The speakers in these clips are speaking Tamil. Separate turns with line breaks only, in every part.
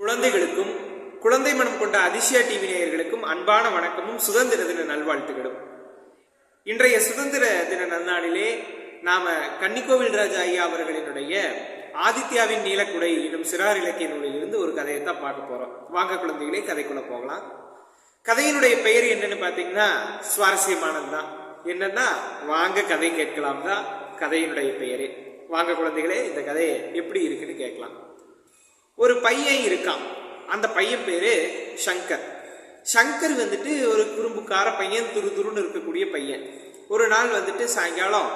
குழந்தைகளுக்கும் குழந்தை மனம் கொண்ட அதிசயா டிவி நேயர்களுக்கும் அன்பான வணக்கமும் சுதந்திர தின நல்வாழ்த்துகளும். இன்றைய சுதந்திர தின நன்னாளிலே நாம கன்னிக்கோவில் ராஜா ஐயா அவர்களினுடைய ஆதித்யாவின் நீலக்குடை எனும் சிறார் இலக்கிய நூலிலிருந்து ஒரு கதையை தான் பார்க்க போறோம். வாங்க குழந்தைகளே கதைக்குள்ள போகலாம். கதையினுடைய பெயர் என்னன்னு பார்த்தீங்கன்னா சுவாரஸ்யமானது தான் என்னன்னா வாங்க கதை கேட்கலாம் தான் கதையினுடைய பெயரே. வாங்க குழந்தைகளே இந்த கதையை எப்படி இருக்குன்னு கேட்கலாம். ஒரு பையன் இருக்கான். அந்த பையன் பேரு சங்கர். சங்கர் வந்துட்டு ஒரு குறும்புக்கார பையன் துரு துருன்னு இருக்கக்கூடிய பையன். ஒரு நாள் வந்துட்டு சாயங்காலம்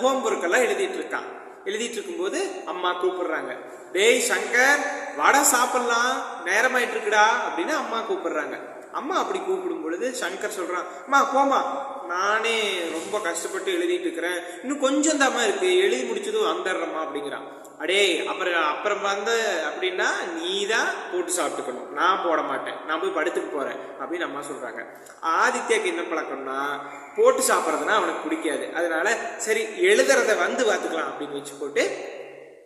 ஹோம் ஒர்க் எல்லாம் எழுதிட்டு இருக்கான். எழுதிட்டு இருக்கும்போது அம்மா கூப்பிடுறாங்க. டேய் சங்கர் வடை சாப்பிடலாம். நேரமாயிட்டு இருக்குடா. அப்படின்னு அம்மா கூப்பிடுறாங்க. அம்மா அப்படி கூப்பிடும் பொழுது சங்கர் சொல்கிறான் அம்மா போமா நானே ரொம்ப கஷ்டப்பட்டு எழுதிட்டு இருக்கிறேன். இன்னும் கொஞ்சம் தாம்மா இருக்கு. எழுதி முடிச்சதும் வந்துடுறம்மா அப்படிங்கிறான். அடே அப்புறம் அப்புறம் வந்த அப்படின்னா நீ தான் போட்டு சாப்பிட்டுக்கணும். நான் போட மாட்டேன். நான் போய் படுத்துக்கு போகிறேன் அப்படின்னு அம்மா சொல்கிறாங்க ஆதித்யாக்கு என்ன பழக்கம்னா போட்டு சாப்பிட்றதுனா அவனுக்கு பிடிக்காது. அதனால சரி எழுதுறத வந்து பார்த்துக்கலாம் அப்படின்னு வச்சு போட்டு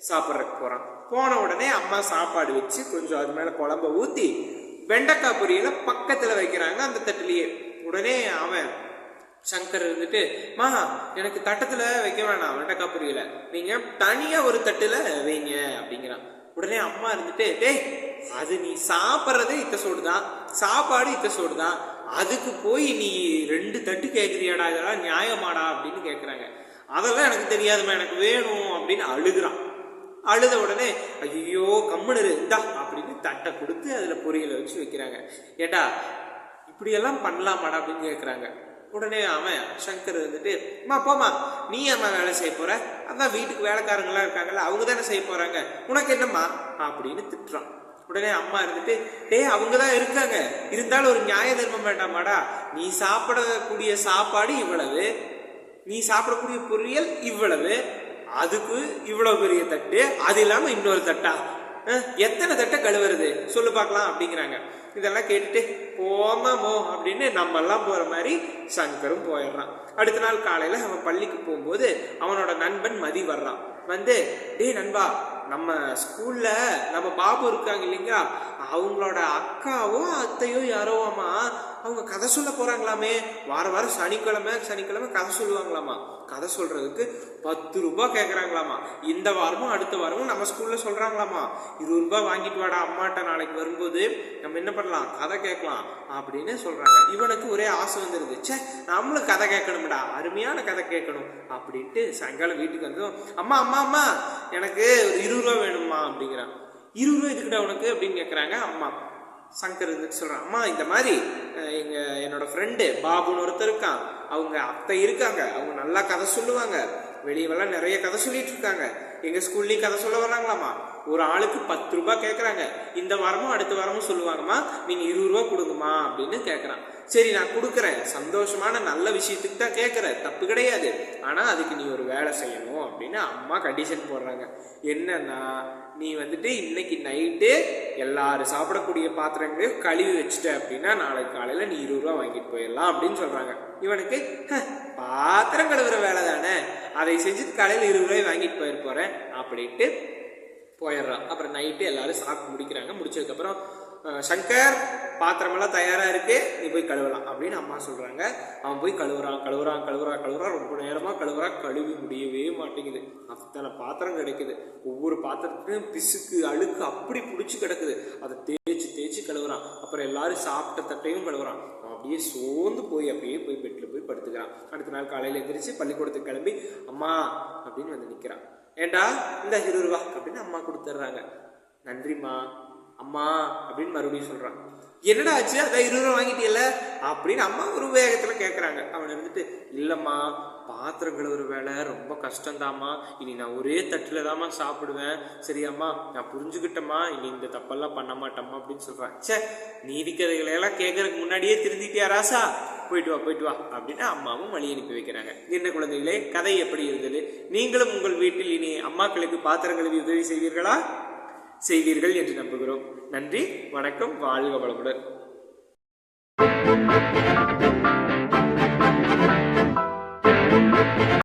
சாப்பிட்றதுக்கு போகிறான் போன உடனே அம்மா சாப்பாடு வச்சு கொஞ்சம் அது மேலே குழம்ப ஊற்றி வெண்டைக்காய் பொரியலை பக்கத்துல வைக்கிறாங்க அந்த தட்டுலயே. உடனே அவன் சங்கர் இருந்துட்டு மா எனக்கு தட்டத்துல வைக்க வேணாம் வெண்டைக்காய் பொரியல. நீங்கள் தனியாக ஒரு தட்டுல வைங்க அப்படிங்கிறான். உடனே அம்மா இருந்துட்டு டேய் அது நீ சாப்பிட்றதே இத்த சோடு தான் சாப்பாடு இத்த சோடு தான் அதுக்கு போய் நீ ரெண்டு தட்டு கேட்குறியாடா இதெல்லாம் நியாயமாடா அப்படின்னு கேட்குறாங்க அதெல்லாம் எனக்கு தெரியாதுமா எனக்கு வேணும் அப்படின்னு அழுகிறான். அழுத உடனே ஐயோ கம்முனரு இந்தா அப்படின்னு தட்டை கொடுத்து அதில் பொரியலை வச்சு வைக்கிறாங்க. ஏட்டா இப்படியெல்லாம் பண்ணலாமாடா அப்படின்னு கேட்குறாங்க உடனே அவன் சங்கர் வந்துட்டு அம்மா போமா நீ அம்மா வேலை செய்ய போற? அதான் வீட்டுக்கு வேலைக்காரங்களாம் இருக்காங்கல்ல அவங்க தானே செய்ய போறாங்க. உனக்கு என்னம்மா? அப்படின்னு திட்டுறான். உடனே அம்மா இருந்துட்டு டேய் அவங்க தான் இருக்காங்க. இருந்தாலும் ஒரு நியாய தர்மம் வேண்டாமாடா. நீ சாப்பிடக்கூடிய சாப்பாடு இவ்வளவு. நீ சாப்பிடக்கூடிய பொரியல் இவ்வளவு. அதுக்கு இவ்வளவு பெரிய தட்டு. அது இல்லாமல் இன்னொரு தட்டா? எத்தனை தட்டை கழுவுறது? சொல்லு பார்க்கலாம் அப்படிங்கிறாங்க. இதெல்லாம் கேட்டுட்டு போமாமோ அப்படின்னு நம்ம எல்லாம் போற மாதிரி சங்கரும் போயிடுறான். அடுத்த நாள் காலையில அவன் பள்ளிக்கு போகும்போது அவனோட நண்பன் மதி வர்றான். வந்து டேய் நண்பா நம்ம ஸ்கூல்ல நம்ம பாபு இருக்காங்க இல்லைங்களா? அவங்களோட அக்காவோ அத்தையோ யாரோவாமா அவங்க கதை சொல்ல போறாங்களாமே. வார வாரம் சனிக்கிழமை சனிக்கிழமை கதை சொல்லுவாங்களாமா. கதை சொல்கிறதுக்கு பத்து ரூபா கேட்குறாங்களாமா இந்த வாரமும் அடுத்த வாரமும் நம்ம ஸ்கூலில் சொல்கிறாங்களாமா இருபது ரூபா வாங்கிட்டு வாடா அம்மாட்ட நாளைக்கு வரும்போது நம்ம என்ன பண்ணலாம்? கதை கேட்கலாம் அப்படின்னு சொல்கிறாங்க இவனுக்கு ஒரே ஆசை வந்துருது. ச்சே நம்மளும் கதை கேட்கணும்டா அருமையான கதை கேட்கணும் அப்படின்ட்டு சாயங்காலம் வீட்டுக்கு வந்ததும் அம்மா அம்மா அம்மா எனக்கு ஒரு இருபது ரூபா வேணுமா அப்படிங்கிறான். இருபது ரூபா இருக்குடா உனக்கு? அப்படின்னு கேட்குறாங்க அம்மா. சங்கர் இருந்துட்டு சொல்கிறான் அம்மா இந்த மாதிரி எங்கள் எங்க என்னோட ஃப்ரெண்டு பாபுன்னு ஒருத்தர் இருக்கான். அவங்க அத்தை இருக்காங்க. அவங்க நல்லா கதை சொல்லுவாங்க. வெளியவெல்லாம் நிறைய கதை சொல்லிட்டு இருக்காங்க. எங்க ஸ்கூல்லயும் கதை சொல்ல வர்றாங்களாம்மா. ஒரு ஆளுக்கு பத்து ரூபாய் கேட்குறாங்க இந்த வாரமும் அடுத்த வாரமும் சொல்லுவாங்கம்மா நீங்கள் இருபது ரூபா கொடுங்கம்மா அப்படின்னு கேட்குறான் சரி நான் கொடுக்குறேன். சந்தோஷமான நல்ல விஷயத்துக்கு தான் கேட்குறேன் தப்பு கிடையாது. ஆனால் அதுக்கு நீ ஒரு வேலை செய்யணும் அப்படின்னு அம்மா கண்டிஷன் போடுறாங்க. என்னன்னா நீ வந்துட்டு இன்னைக்கு நைட்டு எல்லாரும் சாப்பிடக்கூடிய பாத்திரங்களையும் கழுவி வச்சுட்ட அப்படின்னா நாளைக்கு காலையில் நீ இருபது ரூபா வாங்கிட்டு போயிடலாம் அப்படின்னு சொல்கிறாங்க இவனுக்கு பாத்திரம் கழுவுற வேலை தானே. அதை செஞ்சுட்டு காலையில் இருபது ரூபாய் வாங்கிட்டு போயிட போகிறேன் அப்படின்ட்டு போயிடுறான். அப்புறம் நைட்டு எல்லாரும் சாப்பிட்டு முடிக்கிறாங்க. முடிச்சதுக்கப்புறம் சங்கர் பாத்திரமெல்லாம் தயாராக இருக்கு. நீ போய் கழுவலாம் அப்படின்னு அம்மா சொல்கிறாங்க அவன் போய் கழுவுறான் கழுவுறான் கழுவுறான் கழுவுறான். ரொம்ப நேரமாக கழுவுறான் கழுவி முடியவே மாட்டேங்குது. அத்தனை பாத்திரம் கிடைக்குது. ஒவ்வொரு பாத்திரத்துலையும் பிசுக்கு அழுக்கு அப்படி பிடிச்சி கிடக்குது. அதை தேய்ச்சி தேய்ச்சி கழுவுறான். அப்புறம் எல்லாரும் சாப்பிட்ட தட்டையும் கழுவுறான். அவன் அப்படியே சோர்ந்து போய் அப்படியே போய் பெட்டில் போய் படுத்துக்கிறான். அடுத்த நாள் காலையில் எந்திரிச்சு பள்ளிக்கூடத்துக்கு கிளம்பி அம்மா அப்படின்னு வந்து நிற்கிறான் ஏண்டா? இந்த இருபது ரூபா அப்படின்னு அம்மா கொடுத்துட்றாங்க. நன்றிம்மா. அம்மா அப்படின்னு மறுபடியும் சொல்கிறான் என்னடா ஆச்சு? அதான் இருபது ரூபா வாங்கிட்டியல்ல? அப்படின்னு அம்மா ஒரு வேகத்தில் கேட்குறாங்க அவன் இருந்துட்டு இல்லைம்மா பாத்திரம் கழுவுற வேலை ரொம்ப கஷ்டம்தாம்மா. இனி நான் ஒரே தட்டில் தாம்மா சாப்பிடுவேன். சரியாம்மா நான் புரிஞ்சுக்கிட்டேம்மா. இனி இந்த தப்பெல்லாம் பண்ண மாட்டேம்மா அப்படின்னு சொல்கிறான் ச்சே நீதி கதைகளை எல்லாம் கேட்கறதுக்கு முன்னாடியே திருந்திட்டியா ராசா? போயிட்டு வா போயிட்டு வா அப்படின்னு அம்மாவும் வழி அனுப்பி வைக்கிறாங்க. என்ன குழந்தைகளே கதை எப்படி இருந்தது? நீங்களும் உங்கள் வீட்டில் இனி அம்மாக்களுக்கு பாத்திரம் கழுவி உதவி செய்வீர்களா? செய்வீர்கள் என்று நம்புகிறோம். நன்றி வணக்கம் வாழ்க வளமுடன்.